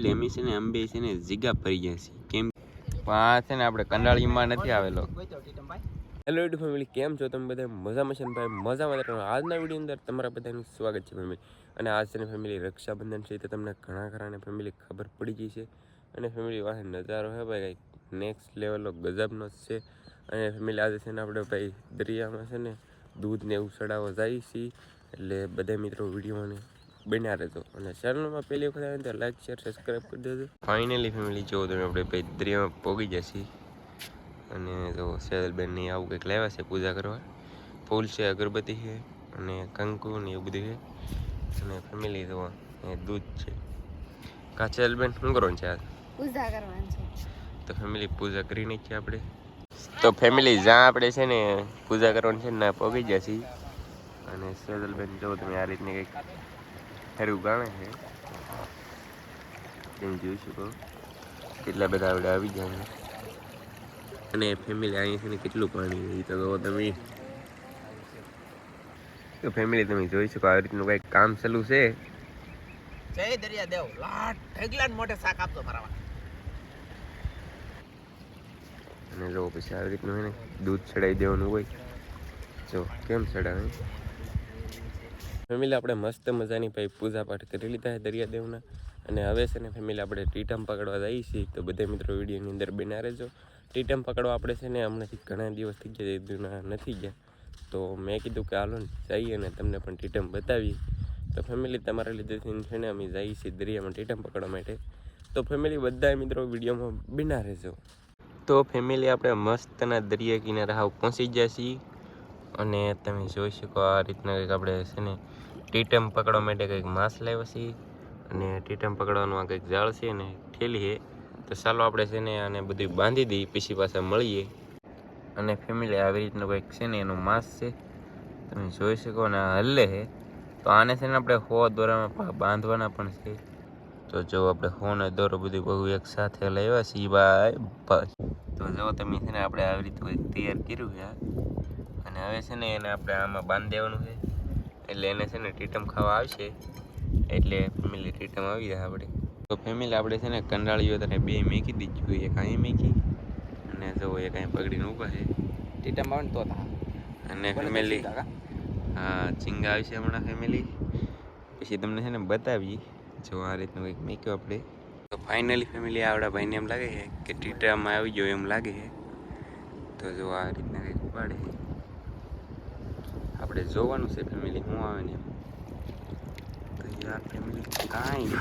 લેમી છે ને અંબે છે ને, જીગા ફરી ગયા છે. કેમ? આ છે ને, આપણે કંડાળીમાં નથી આવેલો. હેલો યુટ્યુબ ફેમિલી કેમ છો તમે બધા? મજામાં છે ને ભાઈ? મજામાં રહેવાનું આજના વીડિયો અંદર તમારા બધાનું સ્વાગત છે ફેમિલી અને આજ છે ને ફેમિલી રક્ષાબંધન છે, તો તમને ઘણા ખરાને ફેમિલી ખબર પડી ગઈ છે. અને ફેમિલી વાહે નજારો છે ભાઈ, કંઈક નેક્સ્ટ લેવલનો ગજબનો જ છે. અને ફેમિલી આજે છે ને, આપણે ભાઈ દરિયામાં છે ને, દૂધને એવું ચડાવવા જઈએ છીએ. એટલે બધા મિત્રો વિડીયોને બન્યા રહેતો. અને ચેનલમાં પહેલી વખત આવે તો લાઈક શેર સબસ્ક્રાઈબ કરી દેજો. ફાઇનલી ફેમિલી જો તમે આપણે દરિયામાં પોગી જશી. અને તો સેદલબેનની આવું કંઈક લાવ્યા છે પૂજા કરવા. ફૂલ છે અગરબત્તી છે અને કંકુ ને એવું બધું છે. અને ફેમિલી તો એ દૂધ છે. કાચેલબેન શું કરવાનું છે પૂજા કરવાની છે. તો ફેમિલી પૂજા કરી નાખીએ આપણે. તો ફેમિલી જ્યાં આપણે છે ને પૂજા કરવાની છે ને પોગી જશી. અને સેજલબેન જો તમે આ રીતની કંઈક હેરું ગાણે છે. તમે જોઈ શકો. કેટલા બધા આપણે આવી જાય અને ફેમિલી અહીંયા છે ને કેટલું પાણી એ તો તમે. તો ફેમિલી તમે જોઈ શકો આવી રીતનું કંઈક કામ ચાલુ છે. જય દરિયા દેવ લાટ ઢગલા મોટે શાક આપતો મારા અને જો પછી આવી રીતનું છે ને દૂધ ચડાવી દેવાનું હોય. જો કેમ ચડાવે? ફેમિલી આપણે મસ્ત મજાની ભાઈ પૂજા પાઠ કરી લીધા છે દરિયાદેવના. અને હવે છે ને ફેમિલી આપણે ટીટમ પકડવા જઈએ છીએ તો બધા મિત્રો વિડીયોની અંદર બના રહેજો. ટીટમ પકડવા આપણે છે ને હમણાંથી ઘણા દિવસ થઈ ગયા એક નથી ગયા. તો મેં કીધું કે હાલો જઈએ અને તમને પણ ટીટમ બતાવીએ. તો ફેમિલી તમારા લીધેથી છે ને અમે જઈએ છીએ દરિયામાં ટીટમ પકડવા માટે. તો ફેમિલી બધા મિત્રો વિડીયોમાં બિના રહેજો. તો ફેમિલી આપણે મસ્તના દરિયા કિનારે હાવ પહોંચી ગયા છીએ. અને તમે જોઈ શકો આ રીતના કંઈક આપણે છે ને ટીટમ પકડવા માટે કંઈક માસ લાવ્યા છીએ. અને ટીટમ પકડવાનું આ કંઈક જાળ છે ને ઠેલી છે. તો ચાલો આપણે છે ને આને બધું બાંધી દઈએ પીસી પાસે મળીએ. અને ફેમિલી આવી રીતનું કંઈક છે ને એનો માસ છે. તમે જોઈ શકો અને આ હલ્લે છે. તો આને છે ને આપણે હો દોરામાં બાંધવાના પણ છે. તો જો આપણે હો ને દોરો બધું બહુ એક સાથે લાવ્યા છીએ ભાઈ તો જો તમે છે ને આપણે આવી રીતે કંઈક તૈયાર કર્યું છે આ. અને હવે છે ને એને આપણે આમાં બાંધી દેવાનું છે. એટલે એને છે ને ટીટમ ખાવા આવશે. એટલે ફેમિલી ટીટમ આવી જાય આપણે. તો ફેમિલી આપણે છે ને કંડાળીઓ તને બે મેકી દીધું એક અહીં મેકી અને જો એક અહીં પકડીને ઊભા છે. ટીટમ આવે ને તો અને ફેમિલી હા ચીંગા આવશે હમણાં ફેમિલી. પછી તમને છે ને બતાવી જો આ રીતનું કંઈક મેક્યું આપણે. તો ફાઇનલી ફેમિલી આવડા ભાઈને એમ લાગે છે કે ટીટામાં આવી ગયો એમ લાગે છે. તો જો આ રીતના કંઈક ઉપાડે છે. આપણે જોવાનું છે ફેમિલી શું આવે ને તો યાર ફેમિલી કાંઈ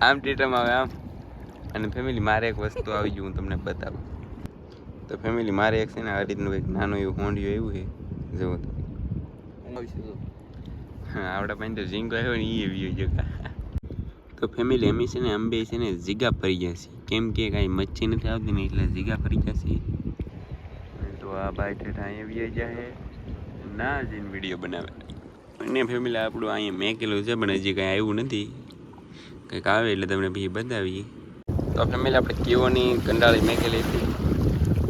આમ ટીટમ આવે આમ. અને ફેમિલી મારે એક વસ્તુ આવી ગયું હું તમને બતાવું. તો ફેમિલી મારે એક છે ને આ રીતનું કંઈક નાનું એવું હોંડિયું એવું છે. જુઓ તો હા આપણા પાસે તો ઝીંગો આવ્યો ને એ એવી જગા તો ફેમિલી અમે છે ને અંબે છે ને જીગા ફરી ગયા છીએ. કેમ કે કાંઈ મચ્છી નથી આવતી ને એટલે જીગા ફરી ગયા છે તો આ ભાઈ ઠેઠ અહીંયા આવી જાય ના જઈને વીડિયો બનાવે. અને ફેમિલી આપણું અહીંયા મેકેલું છે, પણ હજી કાંઈ આવ્યું નથી. કંઈક આવે એટલે તમને ભાઈ બતાવીએ. તો ફેમિલી આપણે કેવોની કંડાળી મેકેલી હતી.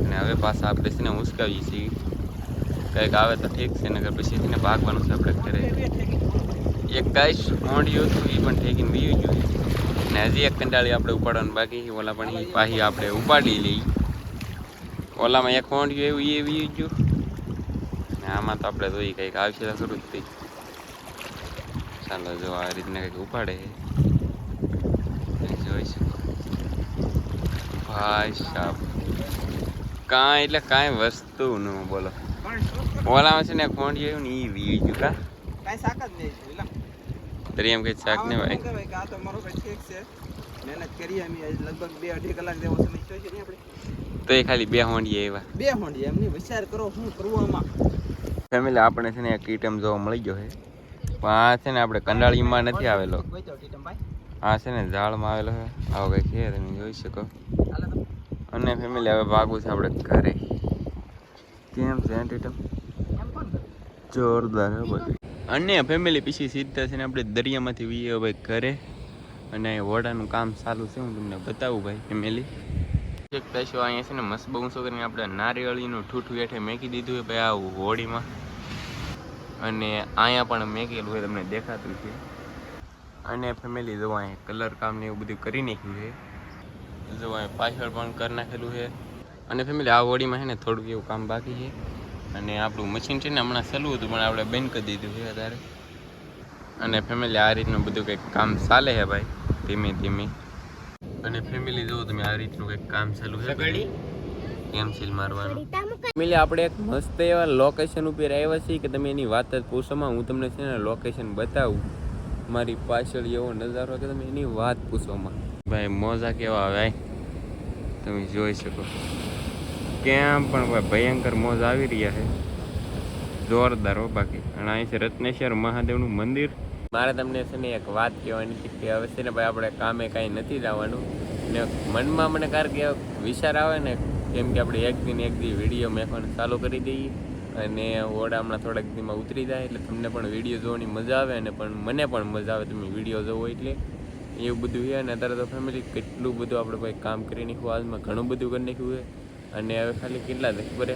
અને હવે પાછા આપણે છે ને ઉસકાવીએ છીએ. કંઈક આવે તો ઠીક છે નગર પછી છે ભાગવાનું છે આપણે ઘરે. એક ગાય મોંડિયું હતું એ પણ ઠેકીને વીયું ગયું ને હજી એક કંડાળી આપણે ઉપાડવાનું બાકી ઓલા પણ એ પાછી આપણે ઉપાડી લઈ ઓલામાં એક મોંડિયું એવું એ વીયું ગયું ને આમાં તો આપણે તો કંઈક આવશે શરૂ જ થઈ. ચાલો જો આ રીતના કંઈક ઉપાડે. જોઈશું. ભાઈ સાહેબ કાંઈ એટલે કાંઈ વસ્તુ ન બોલો. ઓલામાં છે ને કોંડિયું એવું ને એ વી ગયું કા? કાંઈ શાક જ નહીં તરી એમ કઈ શાક ને ભાઈ? મહેનત કરીએ અમે. લગભગ બે અઢી કલાક જેવો સમય થયો છે ને આપણે. તો એ ખાલી બે હોંડીએ એવા. બે હોંડીએ એમની વિચાર કરો શું કરવું આમાં. ફેમિલી આપણે છે ને એક ઈટમ જોવા મળી ગયો છે. પણ આ છે ને આપણે કંડાળીમાં નથી આવેલો. આ છે ને ઝાડમાં આવેલો છે. આવો કંઈક છે તમે જોઈ શકો. અને ફેમિલી હવે ભાગવું છે આપણે ઘરે. કેમ છે ઈટમ એમ કોણ? કરે? જોરદાર બધું. અને ફેમિલી પછી સીધા છે ને આપણે દરિયામાંથી વીએ ભાઈ ઘરે. અને અહીં વોડાનું કામ સારું છે, હું તમને બતાવું ભાઈ ફેમિલી પૈસો અહીંયા છે ને, મસ્ત બહુ કરીને આપણે નારિયેળીનું ઠૂઠું હેઠે મેકી દીધું છે ભાઈ આ હોળીમાં. અને અહીંયા પણ મેકેલું હોય, તમને દેખાતું છે. અને ફેમિલી જો અહીંયા કલર કામ ને એવું બધું કરી નાખ્યું છે. જો અહીંયા પાછળ પણ કરી નાખેલું છે. અને ફેમિલી આ હોડીમાં છે ને થોડુંક એવું કામ બાકી છે. અને આપણું મશીન છે ને, હમણાં ચાલુ હતું, પણ આપણે બંધ કરી દીધું છે અત્યારે. અને ફેમિલી આ રીતનું બધું કંઈક કામ ચાલે છે ભાઈ. ધીમે ધીમે. અને ફેમિલી જો તમે આ રીતનું કંઈક કામ ચાલુ છે? કેમ મારવાનું? ફેમિલી આપણે એક મસ્ત એવા લોકેશન ઉપર આવ્યા છીએ કે તમે એની વાત જ પૂછોમાં. હું તમને છે ને લોકેશન બતાવું. મારી પાછળ એવો નજારો કે તમે એની વાત પૂછોમાં. ભાઈ મોજા કેવા આવે તમે જોઈ શકો. ક્યાં પણ ભાઈ ભયંકર મોજ આવી રહ્યા છે. જોરદાર હો બાકી. અને અહીં છે રત્નેશ્વર મહાદેવનું મંદિર. મારે તમને છે ને એક વાત કહેવાની છે કે હવે છે ને ભાઈ આપણે કામે કાંઈ નથી જવાનું. ને મનમાં મને કારણ કે વિચાર આવે ને, કેમ કે આપણે એક દિન એક દી વીડિયો મેકવાનું ચાલુ કરી દઈએ અને ઓડા હમણાં થોડાક દીમાં ઉતરી જાય. એટલે તમને પણ વીડિયો જોવાની મજા આવે અને પણ મને પણ મજા આવે તમે વીડિયો જોવો એટલે. એવું બધું છે અને અત્યારે તો ફેમિલી કેટલું બધું આપણે ભાઈ કામ કરી નાખ્યું. આજમાં ઘણું બધું કરી નાખ્યું છે. અને હવે ખાલી કેટલા દસ ખબર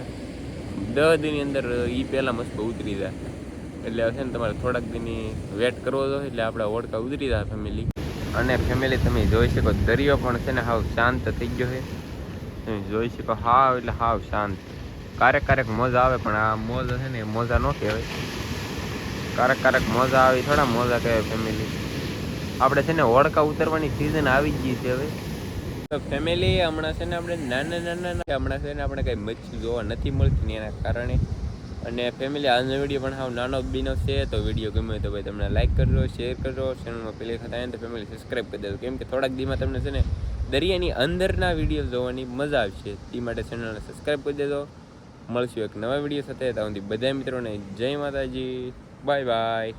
દસ દિનની અંદર એ પહેલાં મસ્ત ઉતરી જાય. એટલે છે ને તમારે થોડાક દિનની વેટ કરવો જોઈએ એટલે આપણા ઓળખા ઉતરી જાય ફેમિલી અને ફેમિલી તમે જોઈ શકો, દરિયો પણ છે ને હાવ શાંત થઈ ગયો છે. તમે જોઈ શકો, હાવ એટલે હાવ શાંત. ક્યારેક ક્યારેક મોજા આવે, પણ આ મોજા છે ને મોજા ન કહેવાય. ક્યારેક ક્યારેક મોજા આવે થોડા મોજા કહેવાય ફેમિલી આપણે છે ને ઓળખા ઉતરવાની સિઝન આવી જ ગઈ છે હવે. ફેમિલી હમણાં છે ને આપણે નાના નાના- હમણાં છે ને આપણે કંઈ મચ્છી જોવા નથી મળતી એના કારણે અને ફેમિલી આજનો વીડિયો પણ હાવ નાનો બીનો છે, તો વીડિયો ગમે તો ભાઈ તમને લાઈક કરજો શેર કરજો ચેનલમાં પેલી વખત આવીને તો ફેમિલી સબસ્ક્રાઈબ કરી દેજો. કેમ કે થોડાક દીમાં તમને છે ને દરિયાની અંદરના વીડિયો જોવાની મજા આવશે. તે માટે ચેનલને સબસ્ક્રાઈબ કરી દેજો. મળશું એક નવા વીડિયો સાથે. ત્યાં સુધી બધા મિત્રોને જય માતાજી. Bye bye